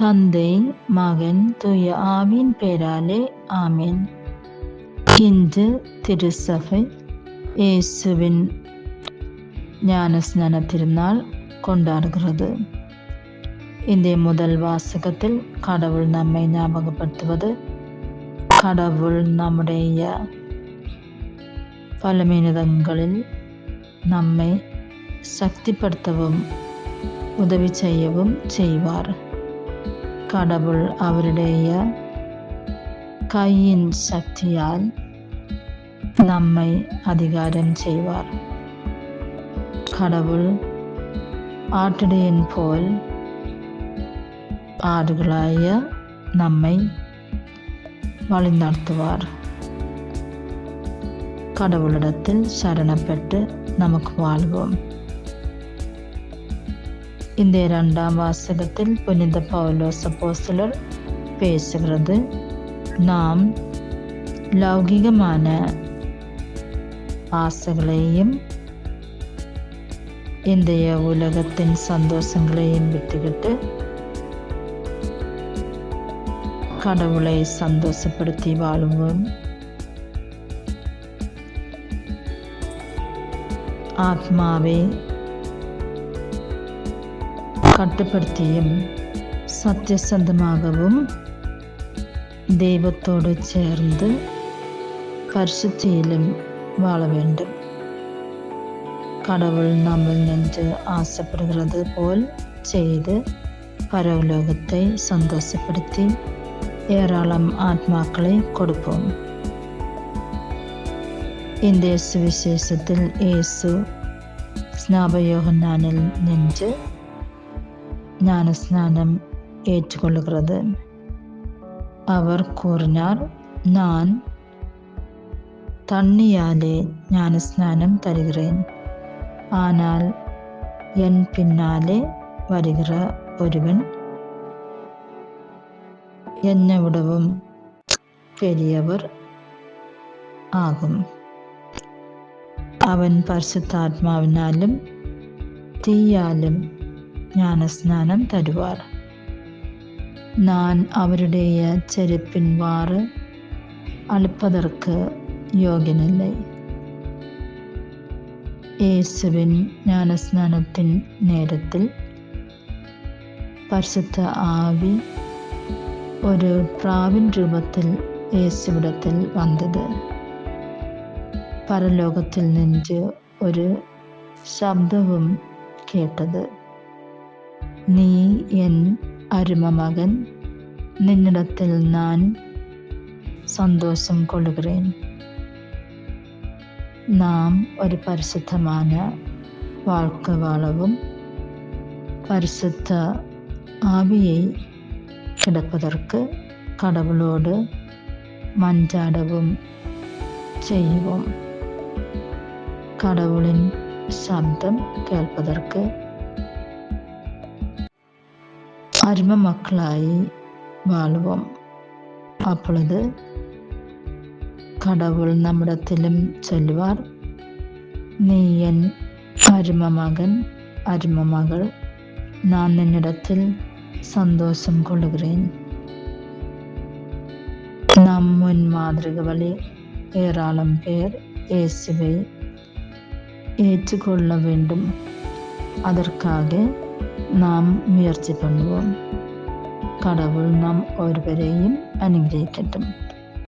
தந்தை மகன் தூய ஆவின் பெயராலே ஆமேன். இன்று திருசபை இயேசுவின் ஞானஸ்நான திருநாள் கொண்டாடுகிறது. இந்த முதல் வாசகத்தில் கடவுள் நம்மை ஞாபகப்படுத்துவது கடவுள் நம்முடைய பலமீனதங்களில் நம்மை சக்திப்படுத்தவும் உதவி செய்யவும் செய்வார். கடவுൾ അവരുടേയ കൈയിൻ ശക്തിയാൽ നമ്മെ അധികാരം ചെയ്യുവാർ കടവുൾ ആട്ടിടയൻ പോൽ ആടുകളായ നമ്മെ வழி நடத்துவார் கடவுளிடத்தில் சரணப்பட்டு நமக்கு வாழ்வோம் இந்த இரண்டாம் வாசகத்தில் புனித பவுலோஸ் அப்போஸ்தலர் பேசுகிறது. நாம் லௌகிகமான ஆசைகளையும் இந்திய உலகத்தின் சந்தோஷங்களையும் விட்டுவிட்டு கடவுளை சந்தோஷப்படுத்தி வாழுவோம். ஆத்மாவே കട്ടുപ്പെടുത്തിയും സത്യസന്ധമാകവും ദൈവത്തോട് ചേർന്ന് പരിശുദ്ധിയിലും വാള வேண்டும் കടവുൾ നമ്മൾ നെഞ്ച് ആശപ്പെടുന്നത് പോൽ ചെയ്ത് പരവലോകത്തെ സന്തോഷപ്പെടുത്തി ഏറാളം ആത്മാക്കളെ കൊടുക്കും ഇന്ത്യ സുവിശേഷത്തിൽ യേസു സ്നാപയോഹനാനിൽ നെഞ്ച് ஞானஸ்நானம் ஏற்றுக்கொள்கிறது அவர் கூறினார் நான் தண்ணியாலே ஞானஸ்நானம் தருகிறேன் ஆனால் என் பின்னாலே வருகிற ஒருவன் என்னை விடவும் பெரியவர் ஆகும் അവൻ പരിശുദ്ധാത്മാവിനാലും തീയാലും ജ്ഞാനസ്നാനം തരുവാർ நான் அவருடைய செருப்பின் வாறு அழுப்பதற்கு யோகியனில்லை இயேசுவின் ஞானஸ்நானத்தின் நேரத்தில் പരിശുദ്ധ ആവി ഒരു പ്രാവിൻ രൂപത്തിൽ യേശുവിടത്തിൽ വന്നത് പരലോകത്തിൽ നിന്ന് ഒരു ശബ്ദവും കേട്ടത് நீ என் அருமமகன். நின்னிடத்தில் நான் சந்தோஷம் கொள்கிறேன். நாம் ஒரு பரிசுத்தமான வாழ்க்கை வாழவும் பரிசுத்த ஆவியை கிடப்பதற்கு கடவுளோடு மன்றாடவும் செய்வோம். கடவுளின் சப்தம் கேட்பதற்கு அரும மக்களாய் வாழ்வோம் அப்பொழுது கடவுள் நம்மிடத்திலும் சொல்லுவார் நீ என் அரும மகன் அரும மகள் நான் என்னிடத்தில் சந்தோஷம் கொள்கிறேன் நம் முன் மாதிரி வழி ஏராளம் பேர் இயேசுவை ஏற்றுக்கொள்ள வேண்டும் அதற்காக നാം ഉയർത്തിക്കൊണ്ടുപോകും കടവുൾ നാം ഒരുവരെയും അനുഗ്രഹിക്കട്ടും.